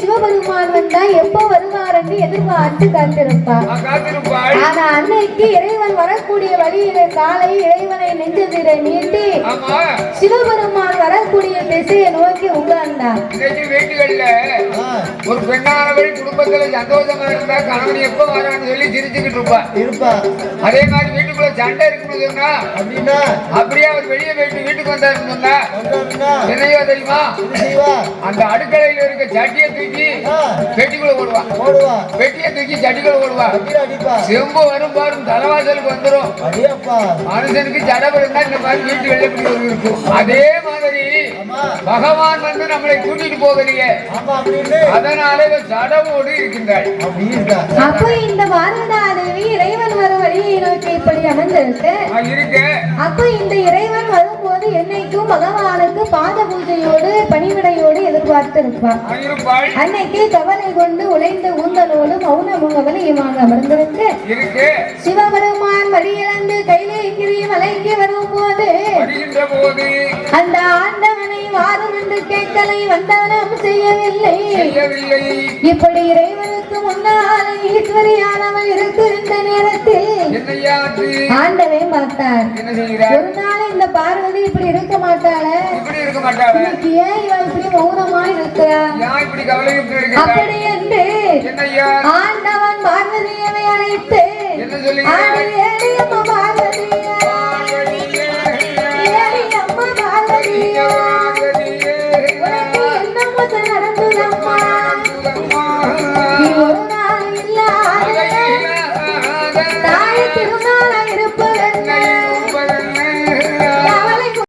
சிவபெருமான் வந்தா எப்போ வருவார் என்று எதிர்பார்த்து காத்திருப்பாள் ஆனா அன்னைக்கு இறைவன் வரக்கூடிய வழியிலே காலை இறைவனை நெஞ்சதிரை நீட்டி சிவபெருமான் திசையை நோக்கி உட்கார்ந்தார். இன்னைக்கு வீட்டுகள்ல ஒரு பெண்ணானவரை குடும்பத்துல சந்தோஷமா இருந்தா கணவன் எப்ப வரான்னு சொல்லி சிரிச்சுக்கிட்டு இருப்பா. இருப்பா. அதே மாதிரி வீட்டுக்குள்ள சண்டை இருக்குன்னு சொன்னா அப்படின்னா? அப்படியே அவர் வெளியே போயிட்டு வீட்டுக்கு வந்தாருன்னு சொன்னா என்னையோ தெரியுமா? அந்த அடுக்கலையில இருக்க சட்டியை தூக்கி பெட்டிக்குள்ள ஓடுவா ஓடுவா பெட்டியை தூக்கி சட்டிக்குள்ள ஓடுவா செம்பு வரும் பாரும் தலைவாசலுக்கு அடியப்பா மனுஷனுக்கு இருந்தா இந்த மாதிரி வீட்டு ஒரு இருக்கும். அதே மாதிரி ஆமா. பகவான் வந்து நம்மளை கூட்டிட்டு போகலையே. அதனால ஜடமோடு இருக்கின்றாள் இருக்கா அப்போ இந்த பாரதாதேவி இறைவன் வரும் வழியை நோக்கி இப்படி அமர்ந்திருக்கு? நான் இருக்கேன் அப்போ இந்த இறைவன் வரும்போது என்னைக்கும் பகவானுக்கு பாத பூஜையோடு பணிவிடையோடு எதிர்பார்த்து இருப்பார் அன்னைக்கு கவலை கொண்டு உழைந்த ஊந்தலோடு மௌன முகவலியுமாக அமர்ந்திருக்கு. இருக்கு. சிவபெருமான் வழியிழந்து கையிலே கிரி மலைக்கு வரும்போது வருகின்ற போது அந்த ஆண்டவனை வாரும் என்று கேட்கலை வந்தவனம் செய்யவில்லை. இப்படி இறைவனுக்கு முன்னாலே ஈஸ்வரியானவள் இருக்கின்ற நேரத்தில் ஆண்டவன் பார்த்தார் ஒரு நாள் இந்த பார்வதி இப்படி இருக்க மாட்டாள? இன்னைக்கு ஏன் இவ இப்படி மௌனமா இருக்கிறா அப்படி என்று ஆண்டவன் பார்வதியை அழைத்து என்ன சொல்லுகிறார் ஆடி ஏடி Thank you.